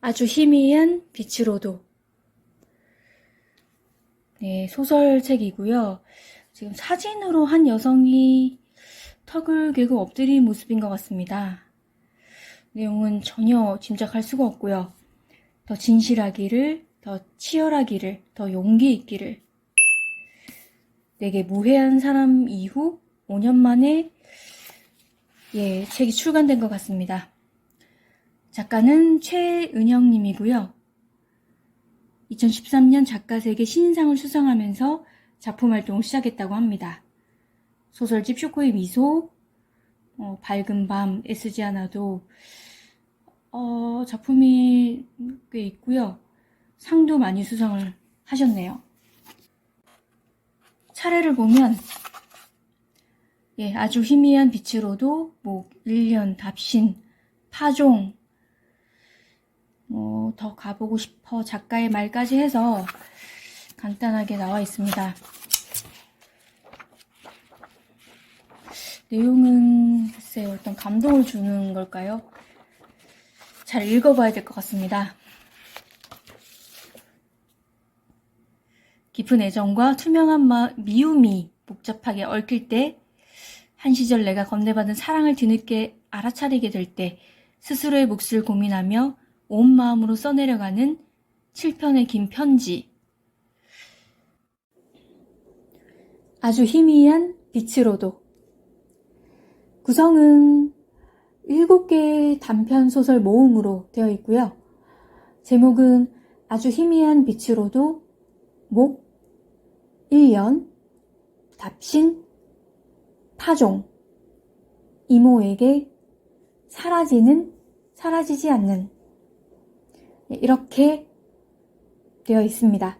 아주 희미한 빛으로도. 네, 소설책이고요. 지금 사진으로 한 여성이 턱을 괴고 엎드린 모습인 것 같습니다. 내용은 전혀 짐작할 수가 없고요. 더 진실하기를, 더 치열하기를, 더 용기 있기를. 내게 무해한 사람 이후 5년 만에 예, 책이 출간된 것 같습니다. 작가는 최은영 님이고요. 2013년 작가세계 신인상을 수상하면서 작품 활동을 시작했다고 합니다. 소설집 쇼코의 미소, 어, 밝은 밤, 애쓰지 않아도 어, 작품이 꽤 있고요. 상도 많이 수상을 하셨네요. 차례를 보면 예, 아주 희미한 빛으로도 목, 일년, 답신, 파종, 뭐, 더 가보고 싶어 작가의 말까지 해서 간단하게 나와 있습니다. 내용은 글쎄요, 어떤 감동을 주는 걸까요? 잘 읽어봐야 될 것 같습니다. 깊은 애정과 투명한 마, 미움이 복잡하게 얽힐 때, 한 시절 내가 건네받은 사랑을 뒤늦게 알아차리게 될 때, 스스로의 몫을 고민하며 온 마음으로 써내려가는 7편의 긴 편지. 아주 희미한 빛으로도. 구성은 7개의 단편 소설 모음으로 되어 있고요. 제목은 아주 희미한 빛으로도 목, 일년, 답신, 파종, 이모에게 사라지는, 사라지지 않는 이렇게 되어 있습니다.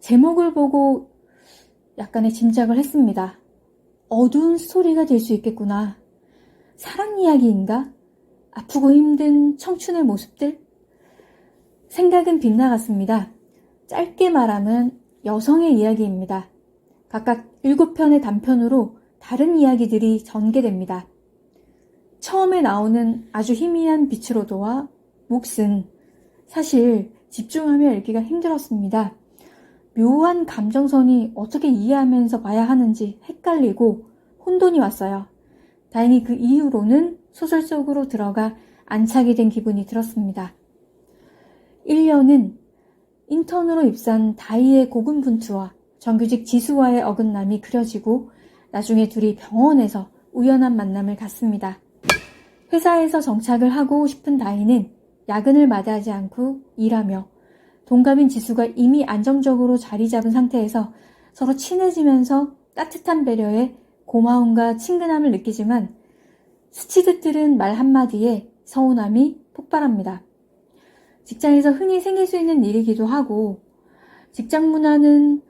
제목을 보고 약간의 짐작을 했습니다. 어두운 스토리가 될 수 있겠구나. 사랑 이야기인가? 아프고 힘든 청춘의 모습들? 생각은 빗나갔습니다. 짧게 말하면 여성의 이야기입니다. 각각 7편의 단편으로 다른 이야기들이 전개됩니다. 처음에 나오는 아주 희미한 빛으로도와 몫은 사실 집중하며 읽기가 힘들었습니다. 묘한 감정선이 어떻게 이해하면서 봐야 하는지 헷갈리고 혼돈이 왔어요. 다행히 그 이후로는 소설 속으로 들어가 안착이 된 기분이 들었습니다. 1년은 인턴으로 입사한 다이의 고군분투와 정규직 지수와의 어긋남이 그려지고 나중에 둘이 병원에서 우연한 만남을 갖습니다. 회사에서 정착을 하고 싶은 다이는 야근을 마다하지 않고 일하며 동갑인 지수가 이미 안정적으로 자리 잡은 상태에서 서로 친해지면서 따뜻한 배려에 고마움과 친근함을 느끼지만 스치듯 들은 말 한마디에 서운함이 폭발합니다. 직장에서 흔히 생길 수 있는 일이기도 하고 직장 문화는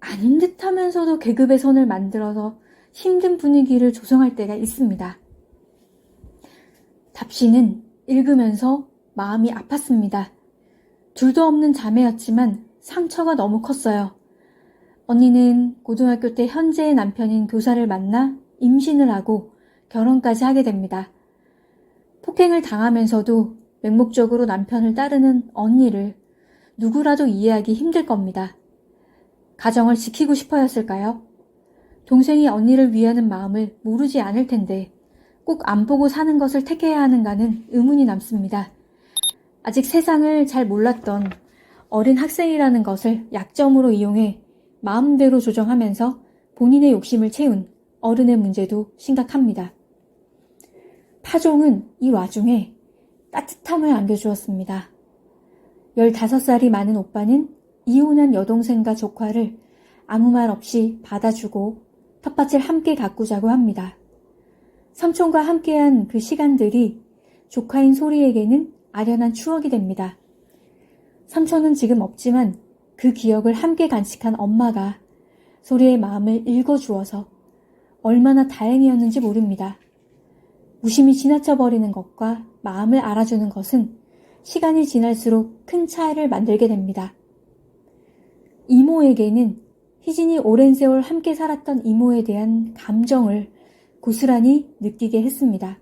아닌 듯 하면서도 계급의 선을 만들어서 힘든 분위기를 조성할 때가 있습니다. 답시는 읽으면서 마음이 아팠습니다. 둘도 없는 자매였지만 상처가 너무 컸어요. 언니는 고등학교 때 현재의 남편인 교사를 만나 임신을 하고 결혼까지 하게 됩니다. 폭행을 당하면서도 맹목적으로 남편을 따르는 언니를 누구라도 이해하기 힘들 겁니다. 가정을 지키고 싶어 였을까요? 동생이 언니를 위하는 마음을 모르지 않을 텐데 꼭 안 보고 사는 것을 택해야 하는가는 의문이 남습니다. 아직 세상을 잘 몰랐던 어린 학생이라는 것을 약점으로 이용해 마음대로 조정하면서 본인의 욕심을 채운 어른의 문제도 심각합니다. 파종은 이 와중에 따뜻함을 안겨주었습니다. 15살이 많은 오빠는 이혼한 여동생과 조카를 아무 말 없이 받아주고 텃밭을 함께 가꾸자고 합니다. 삼촌과 함께한 그 시간들이 조카인 소리에게는 아련한 추억이 됩니다. 삼촌은 지금 없지만 그 기억을 함께 간직한 엄마가 소리의 마음을 읽어주어서 얼마나 다행이었는지 모릅니다. 무심히 지나쳐 버리는 것과 마음을 알아주는 것은 시간이 지날수록 큰 차이를 만들게 됩니다. 이모에게는 희진이 오랜 세월 함께 살았던 이모에 대한 감정을 고스란히 느끼게 했습니다.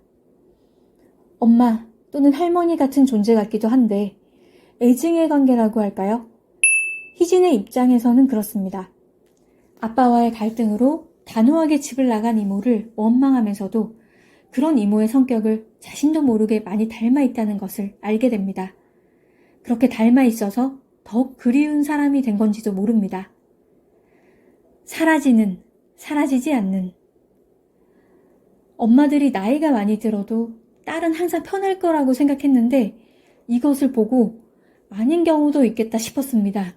엄마, 또는 할머니 같은 존재 같기도 한데 애증의 관계라고 할까요? 희진의 입장에서는 그렇습니다. 아빠와의 갈등으로 단호하게 집을 나간 이모를 원망하면서도 그런 이모의 성격을 자신도 모르게 많이 닮아 있다는 것을 알게 됩니다. 그렇게 닮아 있어서 더욱 그리운 사람이 된 건지도 모릅니다. 사라지는, 사라지지 않는. 엄마들이 나이가 많이 들어도 딸은 항상 편할 거라고 생각했는데 이것을 보고 아닌 경우도 있겠다 싶었습니다.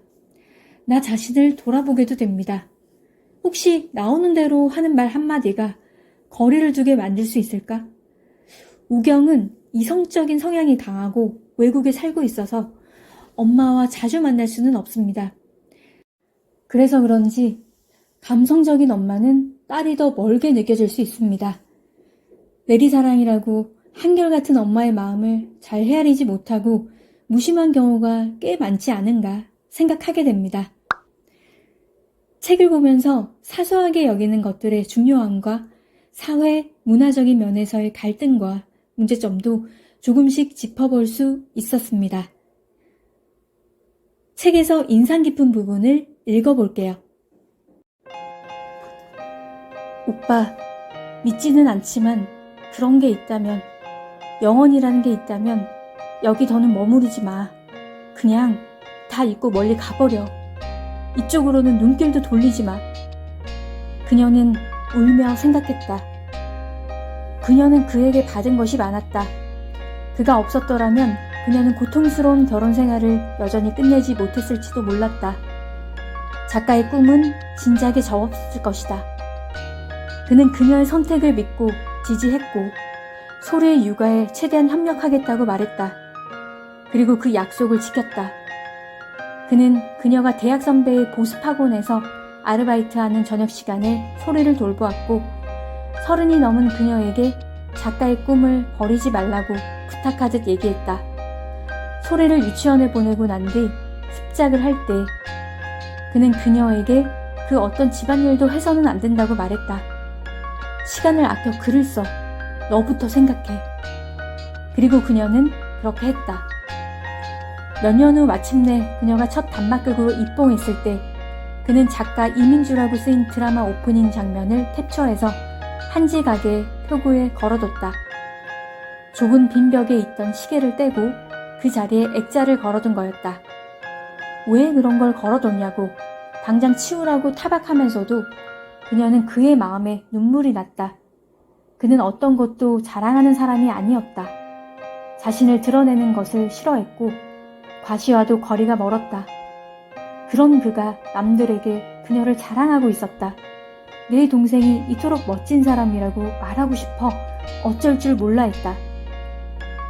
나 자신을 돌아보게도 됩니다. 혹시 나오는 대로 하는 말 한마디가 거리를 두게 만들 수 있을까? 우경은 이성적인 성향이 강하고 외국에 살고 있어서 엄마와 자주 만날 수는 없습니다. 그래서 그런지 감성적인 엄마는 딸이 더 멀게 느껴질 수 있습니다. 내리사랑이라고 한결같은 엄마의 마음을 잘 헤아리지 못하고 무심한 경우가 꽤 많지 않은가 생각하게 됩니다. 책을 보면서 사소하게 여기는 것들의 중요함과 사회, 문화적인 면에서의 갈등과 문제점도 조금씩 짚어볼 수 있었습니다. 책에서 인상 깊은 부분을 읽어볼게요. 오빠, 믿지는 않지만 그런 게 있다면, 영원이라는 게 있다면 여기 더는 머무르지 마. 그냥 다 잊고 멀리 가버려. 이쪽으로는 눈길도 돌리지 마. 그녀는 울며 생각했다. 그녀는 그에게 받은 것이 많았다. 그가 없었더라면 그녀는 고통스러운 결혼 생활을 여전히 끝내지 못했을지도 몰랐다. 작가의 꿈은 진작에 접었을 것이다. 그는 그녀의 선택을 믿고 지지했고 소리의 육아에 최대한 협력하겠다고 말했다. 그리고 그 약속을 지켰다. 그는 그녀가 대학 선배의 보습학원에서 아르바이트하는 저녁 시간에 소리를 돌보았고 서른이 넘은 그녀에게 작가의 꿈을 버리지 말라고 부탁하듯 얘기했다. 소리를 유치원에 보내고 난 뒤 습작을 할 때 그는 그녀에게 그 어떤 집안일도 해서는 안 된다고 말했다. 시간을 아껴 글을 써. 너부터 생각해. 그리고 그녀는 그렇게 했다. 몇 년 후 마침내 그녀가 첫 단막극으로 입봉했을 때 그는 작가 이민주라고 쓰인 드라마 오프닝 장면을 캡처해서 한지 가게 표구에 걸어뒀다. 좁은 빈 벽에 있던 시계를 떼고 그 자리에 액자를 걸어둔 거였다. 왜 그런 걸 걸어뒀냐고 당장 치우라고 타박하면서도 그녀는 그의 마음에 눈물이 났다. 그는 어떤 것도 자랑하는 사람이 아니었다. 자신을 드러내는 것을 싫어했고 과시와도 거리가 멀었다. 그런 그가 남들에게 그녀를 자랑하고 있었다. 내 동생이 이토록 멋진 사람이라고 말하고 싶어 어쩔 줄 몰라 했다.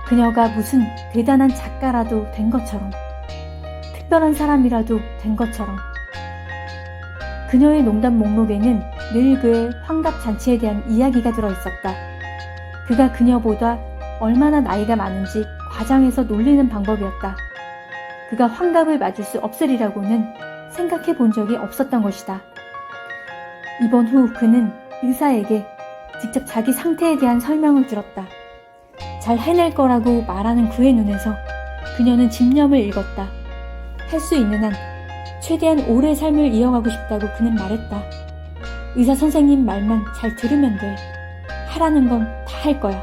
그녀가 무슨 대단한 작가라도 된 것처럼, 특별한 사람이라도 된 것처럼. 그녀의 농담 목록에는 늘 그의 환갑 잔치에 대한 이야기가 들어 있었다. 그가 그녀보다 얼마나 나이가 많은지 과장해서 놀리는 방법이었다. 그가 환갑을 맞을 수 없으리라고는 생각해 본 적이 없었던 것이다. 입원 후 그는 의사에게 직접 자기 상태에 대한 설명을 들었다. 잘 해낼 거라고 말하는 그의 눈에서 그녀는 집념을 읽었다. 할 수 있는 한 최대한 오래 삶을 이어가고 싶다고 그는 말했다. 의사 선생님 말만 잘 들으면 돼. 하라는 건 다 할 거야.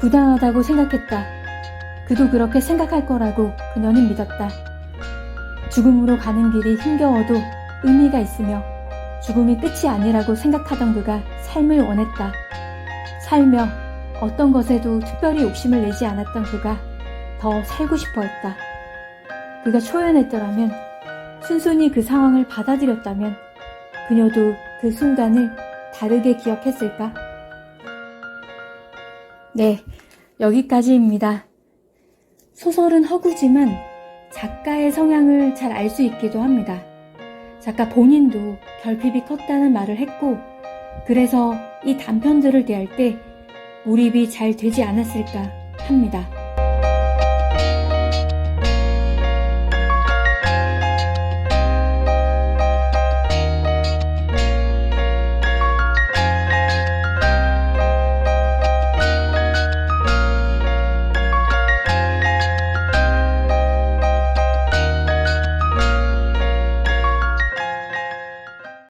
부당하다고 생각했다. 그도 그렇게 생각할 거라고 그녀는 믿었다. 죽음으로 가는 길이 힘겨워도 의미가 있으며 죽음이 끝이 아니라고 생각하던 그가 삶을 원했다. 살며 어떤 것에도 특별히 욕심을 내지 않았던 그가 더 살고 싶어 했다. 그가 초연했더라면, 순순히 그 상황을 받아들였다면, 그녀도 그 순간을 다르게 기억했을까? 네, 여기까지입니다. 소설은 허구지만 작가의 성향을 잘 알 수 있기도 합니다. 작가 본인도 결핍이 컸다는 말을 했고, 그래서 이 단편들을 대할 때 몰입이 잘 되지 않았을까 합니다.